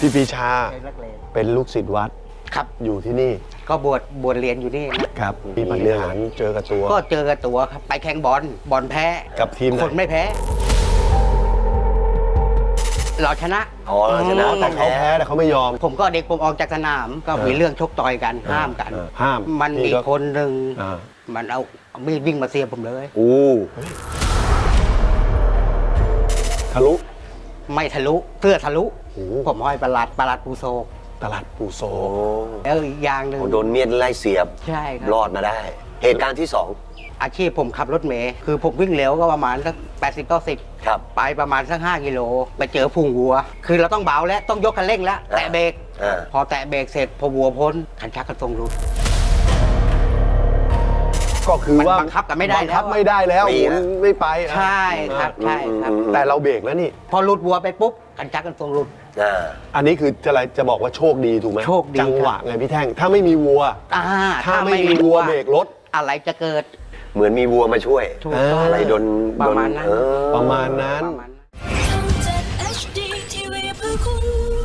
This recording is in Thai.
พี่ปีชาเป็นนักเลงเป็นลูกศิษย์วัดครับ อยู่ที่นี่ก็บวชบวชเรียนอยู่นี่นะครับมีปาฏิหาริย์เจอกับตัว ก็เจอกับตัวครับไปแข่งบอลบอลแพ้กับทีมไหนคนไม่แพ้ เราชนะอ๋อเราชนะอ๋อแต่เขาแพ้แต่เขาไม่ยอม ผมก็เด็กผมออกจากสนาม ก็มีเออเรื่องชกต่อยกันห้ามกันเออห้ามมันพี่มีก็คนหนึ่งอ่ามันเอาเอามีดวิ่งมาเสียบผมเลยอู้ทะลุ ไม่ทะลุเสื้อทะลุโอ้ผมห้อยประหลัดประหลัดปูโซตลาดปูโซโอ้แล้วอีกอย่างหนึ่งโดนเมียดไล่เสียบใช่ครับรอดมาได้ เหตุการณ์ที่สองอาชีพผมขับรถเมย์คือผมวิ่งเร็วก็ประมาณสักแปดสิบเก้าสิบครับไปประมาณสักห้ากิโล ไปเจอพุงวัว คือเราต้องเบาแล้วต้องยกคันเร่งแล้วแตะเบรกอ่าพอแตะเบรกเสร็จพอวัวพ้นขันชักกระทรงรุด ก็คือมันว่าบังคับกันไม่ได้บังคับแล้วอะไม่ได้แล้วไม่หมุนนะไม่ไปอะใช่ครับใช่ครับอืมแต่เราเบรกแล้วนี่ พอรุดวัวไปปุ๊บขันชักกระทรงรุด อ่า อันนี้คือจะอะไรจะบอกว่าโชคดีถูกไหมโชคดี จังหวะครับไงพี่แท่งถ้าไม่มีวัว อ่าถ้าไม่มีวัวเบรกรถ อะไรจะเกิดเหมือนมีวัวมาช่วย ถูกต้องอะไรโดนประมาณนั้นโดเออ ประมาณนั้น ประมาณนั้น ทำจาก HD TV เพื่อคุณ